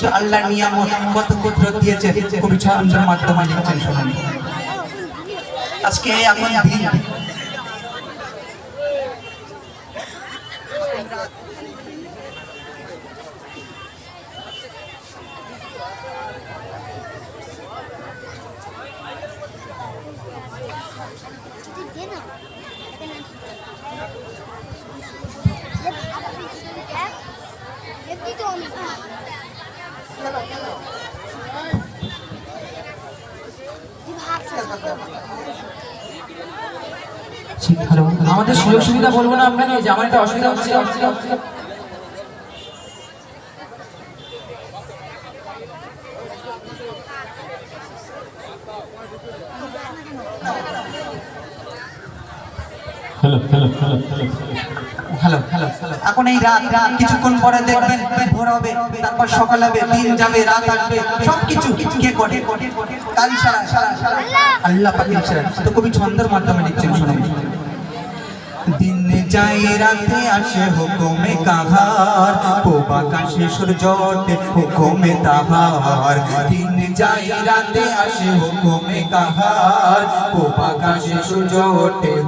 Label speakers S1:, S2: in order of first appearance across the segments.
S1: কিছু আল্লাহ নিয়ামত কত কুদরত দিয়েছে। কবি ছন্দের মাধ্যমে লিখছেন শুনুন। আজকে এখন দিন
S2: হ্যালো আমাদের সুযোগ সুবিধা বলব না আপনাকে যে আমার একটা অসুবিধা হচ্ছে।
S1: হ্যালো হ্যালো এখন এই রাত, কিছুক্ষণ পরে দেখবেন ভোর হবে, তারপর সকাল হবে, দিন যাবে, রাত আসবে, সবকিছু কে করে? কাল সারা আল্লাহ পাকের ইশারা তো কবি ছন্দের মাধ্যমে নিচ্ছেন শুনুন। যায় রাতে আসে হুকুমে কাহার, পোবা কাশে সূর্য হুকুমে তাহার। দিন যায় রাতে আসে হুকুমে কাহার, পোবা কাশে সূর্য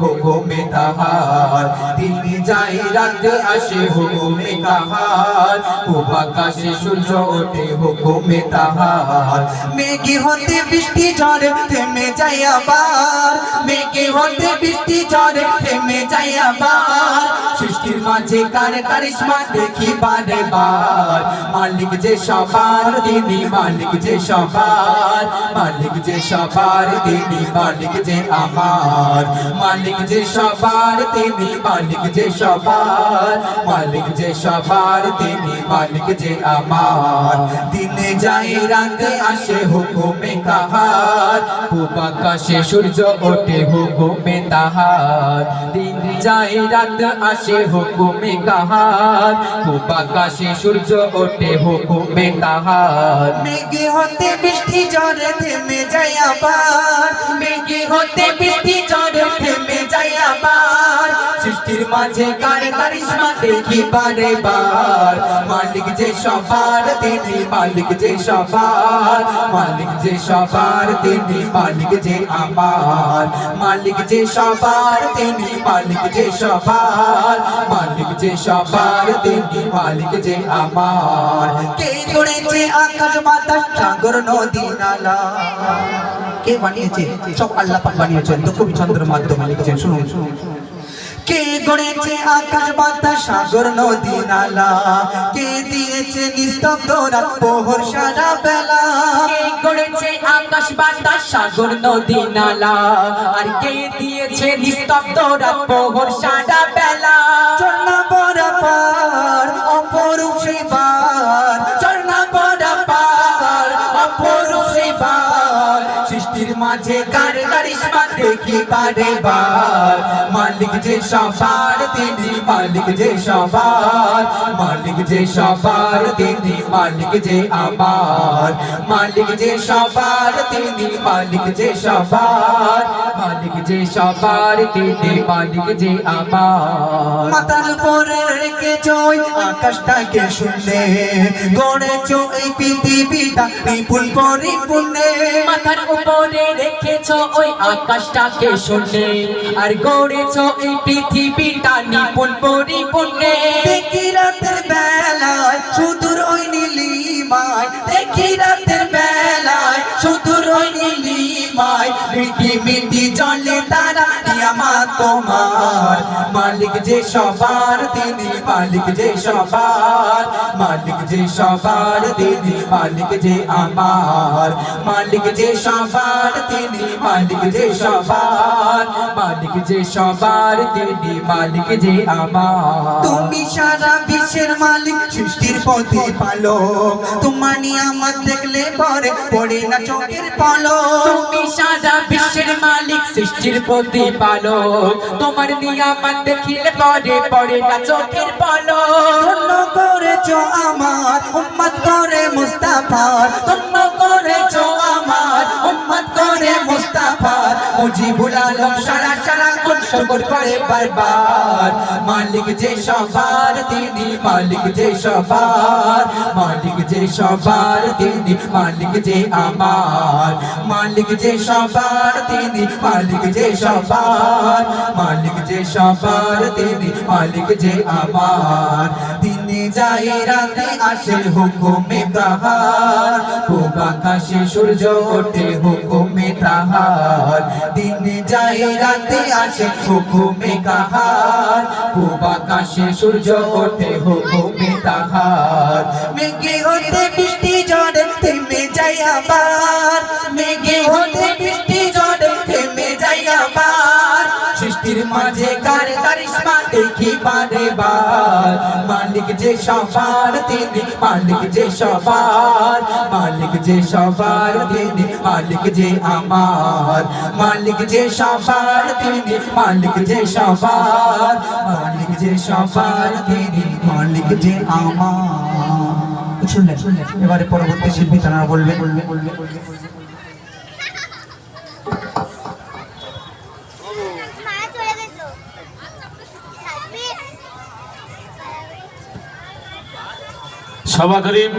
S1: হুকুমে তাহার। দিন যায় রাতে আসে হুকুমে কাহার, পোবা কাশে সূর্য ওঠে হুকুমে তাহার। মেঘে হতে বৃষ্টি ঝড় থেমে যায় আবার, মেঘে হতে বৃষ্টি ঝড় থেমে যায় আবার। আমার সে সৃষ্টির মাঝে কার কারিশমা দেখি বারে বার মালিক যে সবার তিনি মালিক যে সবার, মালিক যে সবার তিনি মালিক যে আমার। মালিক যে সবার তিনি মালিক যে সবার, মালিক যে সবার তিনি মালিক যে আমার। দিনে যায়, রাতে আসে, হুকুমে কাহার পূব আকাশে সূর্য ওঠে, হুকুমে তাহার। দিন যায়, রাত আসে হুকুমে কাহার পূব আকাশে সূর্য ওঠে, হুকুমে তাহার। মেঘে হতে বৃষ্টি ঝড়ে থেমে যায় আবার। মেঘে হতে বৃষ্টি ঝড়ে থেমে যায় আবার। সৃষ্টির মাঝে কার কারিশমা দেখি বারে বার। মালিক যে সবার, তিনি মালিক যে সবার। মালিক যে সবার, তিনি মালিক যে আমার। মালিক যে সবার, তিনি মালিক যে সবার। মালিক যে সবার তিনি মালিক যে আমার। কে করেছে আকাশ বাতাস সাগর, নদী, নালা? কে বানিয়েছে? সব আল্লাহ পাক বানিয়েছেন। তো কবি চন্দ্র মাধ্যমে লিখেছেন শুনুন। কে গড়েছে আকাশ বাতাস সাগর, নদী, নালা? কে দিয়েছে নিস্তব্ধ রাত প্রহর সারা বেলা?
S2: কে করেছে আকাশ বাতাস সাগর, নদী, নালা? আর কে দিয়েছে নিস্তব্ধ রাত প্রহর সারা
S1: কারিশমা পারে বারে? মালিক যে সবার তিনি, মালিক যে সবার। মালিক যে সবার তিনি, মালিক যে আমার মালিক যে সবার তিনি, মালিক যে সবার। যে সবার তিনি মালিক যে আমার। মাথার উপরে রেখেছ ওই আকাশটাকে শুনলে গড়েছ এই পৃথিবীটা বিপুল পরিপূর্ণে।
S2: মাথার উপরে রেখেছ ওই আকাশটাকে শুনে আর গড়েছ এই পৃথিবীটা নিপুণ পরিপূর্ণে।
S1: দেখি রাতের বেলায় সুদূর ওই নীলিমায় দেখি রাতের বেলায় সুদূর ওই নীলিমায় মিটি মিটি জলে তারা আমার তোমার। মালিক যে সবার তিনি মালিক যে সবার। মালিক যে সবার তিনি মালিক যে আমার। মালিক যে সবার তিনি মালিক যে সবার। মালিক যে সবার তিনি মালিক যে আমার। তুমি সারা বিশ্বের মালিক সৃষ্টির পথে পালো তোমার নিয়ামত দেখলে পরে পড়ে না চোখের পলো
S2: তুমি সারা বিশ্বের মালিক সৃষ্টির প্রতিপালক তোমার নিয়ামত দেখিলে পরে পরে না চোখের পলক।
S1: ধন্য করেছ আমার উম্মত করে মুস্তাফার ধন্য করেছ আমার উম্মত করে মুস্তাফার মুজিবুল শুকর করে বারবার। মালিক যে সবার, তিনি মালিক যে সবার। মালিক যে সবার, তিনি মালিক যে আমার। মালিক যে সবার, তিনি মালিক যে সবার। মালিক যে সবার, তিনি মালিক যে আমার। দিনে যাই রাতে হুকুমে তাহার। পূব সূর্য ওঠে হুকুমে তাহার। দিনে যাই রাতে হুকুমে কাহার পূব সূর্য ওঠে হুকুমে তাহার। মেঘে হতে বৃষ্টি ঝড়ে, থেমে যাই আবার। মেঘে হতে বৃষ্টি ঝড়ে, থেমে যাই আবার। সৃষ্টির মাঝে মালিক যে সবার তিনি, মালিক যে সবার, মালিক যে সবার তিনি, মালিক যে আমার, মালিক যে সবার তিনি, মালিক যে সবার, মালিক যে সবার তিনি,
S3: মালিক যে আমার। শুনলেন? এবারে পরবর্তী শিল্পী তারা বলবে বলবে বলবে বলবে
S4: মা চলে গেল থাকবি
S5: সভা করিম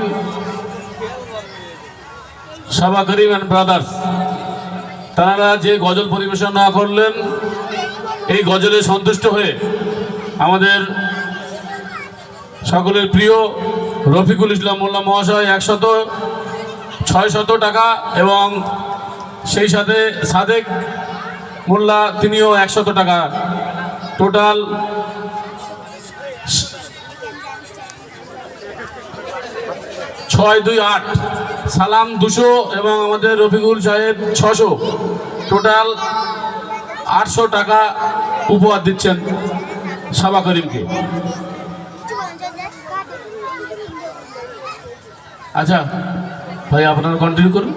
S5: সভা করিম অ্যান্ড ব্রাদার্স তারা যে গজল পরিবেশন না করলেন, এই গজলে সন্তুষ্ট হয়ে আমাদের সকলের প্রিয় রফিকুল ইসলাম মোল্লা মহাশয় একশত ছয় শত টাকা এবং সেই সাথে সাদেক মোল্লা তিনিও একশত টাকা। টোটাল ছয় দুই আট। সালাম দুশো এবং আমাদের রফিকুল সাহেব ছশো। টোটাল আটশো টাকা উপহার দিচ্ছেন সাবা করিমকে। আচ্ছা ভাই, আপনারা কন্টিনিউ করুন।